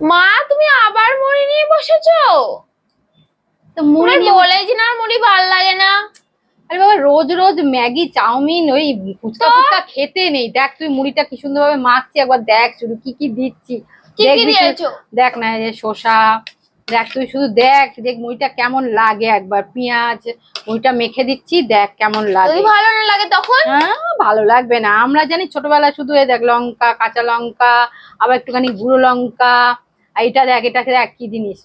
মা তুমি আবার মুড়ি নিয়ে বসেছো? তো মুড়ি নিয়ে বলেছি না মুড়ি ভালো লাগে না। আরে বাবা রোজ রোজ ম্যাগি চাউমিন ওই ফুচকা ফুচকা খেতে নেই। দেখ তুই মুড়িটা কি সুন্দর ভাবে মাখছি একবার দেখ শুধু কি কি দিচ্ছি। দেখ না এই যে শসা দেখ তুই শুধু দেখ দেখ মুড়িটা কেমন লাগে একবার। পেঁয়াজ মুড়িটা মেখে দিচ্ছি দেখ কেমন লাগে। ভালো না লাগে তখন? হ্যাঁ ভালো লাগবে না। আমরা জানি ছোটবেলায় শুধু এই দেখ লঙ্কা কাঁচা লঙ্কা আবার একটুখানি গুঁড়ো লঙ্কা এটা দেখ এটা দেখ কি জিনিস।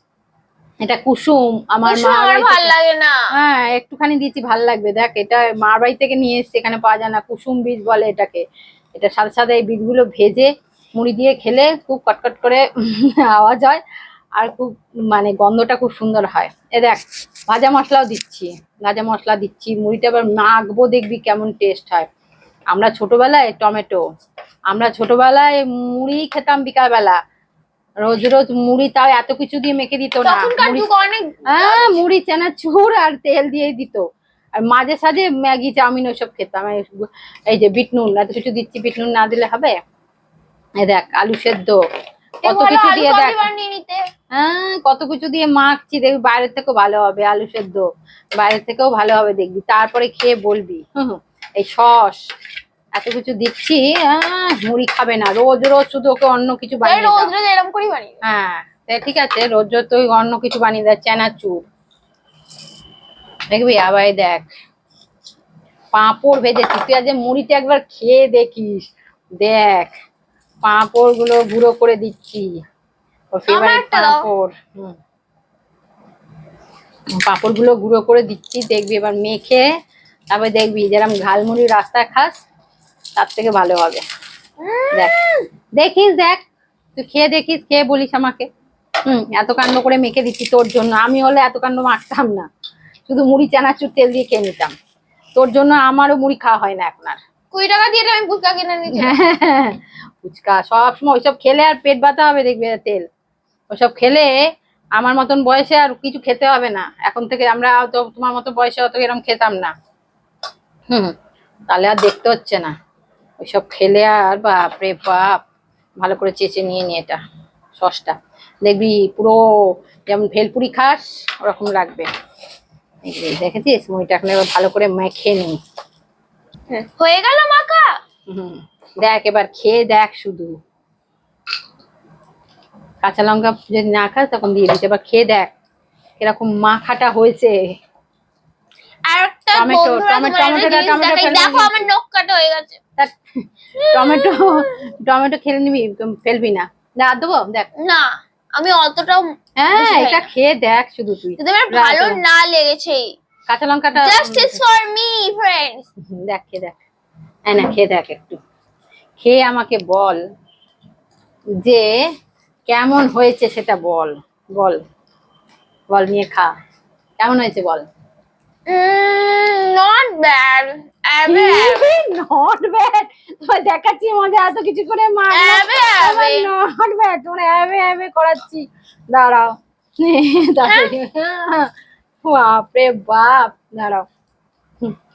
এটা কুসুম আমার মা ভালো লাগে না। হ্যাঁ একটুখানি দিয়েছি ভালো লাগবে। দেখ এটা মার বাড়ি থেকে নিয়ে এসছে এখানে পাওয়া যায় না। কুসুম বীজ বলে এটাকে। এটা সাথে সাথে এই বীজগুলো ভেজে মুড়ি দিয়ে খেলে খুব কটকট করে আওয়াজ হয় আর খুব মানে গন্ধটা খুব সুন্দর হয়। এ দেখ ভাজা মশলাও দিচ্ছি ভাজা মশলা দিচ্ছি মুড়িটা এবার মাখবো দেখবি কেমন টেস্ট হয়। আমরা ছোটবেলায় টমেটো আমরা ছোটবেলায় মুড়ি খেতাম বিকালবেলা। রোজ রোজ মুড়ি তাও এত কিছু দিয়ে মেখে দিত না। হ্যাঁ মুড়ি চানাচুর আর তেল দিয়ে দিত। আর মাঝে সাঝে ম্যাগি চাউমিন ওসব খেতাম। এই যে বিট নুন এত কিছু দিচ্ছি বিট নুন না দিলে হবে? দেখ আলু সেদ্ধ। কত কিছু দিয়ে দেখ। হ্যাঁ কত কিছু দিয়ে মাখছি দেখবি বাইরের থেকেও ভালো হবে আলু সেদ্ধ। বাইরের থেকেও ভালো হবে দেখবি। তারপরে খেয়ে বলবি। হুম। এই সস এত কিছু দিচ্ছি মুড়ি খাবে না। রোজ রোজ শুধু ওকে অন্য কিছু বানিয়ে রোজ রোজ এরকম করি বানিয়ে হ্যাঁ ঠিক আছে রোজ রোজ তুই অন্য কিছু বানিয়ে দেয় চানাচুর। দেখবি আবার দেখ পাঁপড় ভেজেছি। তুই আজ মুড়িটা একবার খেয়ে দেখিস। দেখ পাঁপড়গুলো গুঁড়ো করে দিচ্ছি। ওর ফেভারিট পাঁপড় হুম। পাঁপড়গুলো গুঁড়ো করে দিচ্ছি দেখবি এবার মেখে তারপরে দেখবি যেরকম ঝালমুড়ি রাস্তায় খাস তার থেকে ভালো হবে। দেখ। দেখিস দেখ। তুই খেয়ে দেখিস খেয়ে বলিস আমাকে। হুম এত কাণ্ড করে মেখে দিচ্ছি তোর জন্য। আমি হলে এত কাণ্ড মাখতাম না। শুধু মুড়ি চানাচুর তেল দিয়ে খেয়ে নিতাম। তোর জন্য আমারও মুড়ি খাওয়া হয় না এখন আর। কুড়ি টাকা দিয়ে আমি ফুচকা কিনে নিচ্ছি ফুচকা সবসময় ওইসব খেলে আর পেট ব্যথা হবে দেখবি তেল। ওসব খেলে আমার মতন বয়সে আর কিছু খেতে হবে না। এখন থেকে আমরা তো তোমার মতো বয়সে অত এরকম খেতাম না। হুম তাহলে আর দেখতে হচ্ছে না। ওইসব খেলে আর বাপরে বাপ। ভালো করে চেঁচে নিয়ে নি এটা সসটা। দেখবি পুরো যেমন ভেলপুরি খাস ওরকম লাগবে। দেখেছিস? মুড়িটা এখন এবার ভালো করে মেখে নিই হয়ে গেল মাখা? হুম দেখ এবার খেয়ে দেখ শুধু। কাঁচা লঙ্কা যদি না খাস তখন দিয়ে দিতে এবার খেয়ে দেখ এরকম মাখাটা হয়েছে। আর একটা টমেটো, টমেটো, টমেটোটা, টমেটো ফেলে দেখো। আমার নখ কাটা হয়ে গেছে। টমেটো টমেটো খেলে নিবি ফেলবি না। দাঁত দেবো দেখ। না আমি অতটাও হ্যাঁ এটা খেয়ে দেখ শুধু তুই। যদি আমার ভালো না লেগেছে। কাঁচা লঙ্কাটা জাস্টিস ফর মি ফ্রেন্ডস দেখ খেয়ে দেখ। হ্যাঁ না খেয়ে দেখ একটু। খেয়ে আমাকে বল যে কেমন হয়েছে সেটা বল। বল। বল নিয়ে খা। কেমন হয়েছে বল? নট ব্যাড নট ব্যাড তোমার দেখাচ্ছি মজা এত কিছু করে অ্যাবে। নট ব্যাড তোমরা অ্যাবে অ্যাবে করাচ্ছি। দাঁড়াও। বাপরে বাপ দাঁড়াও।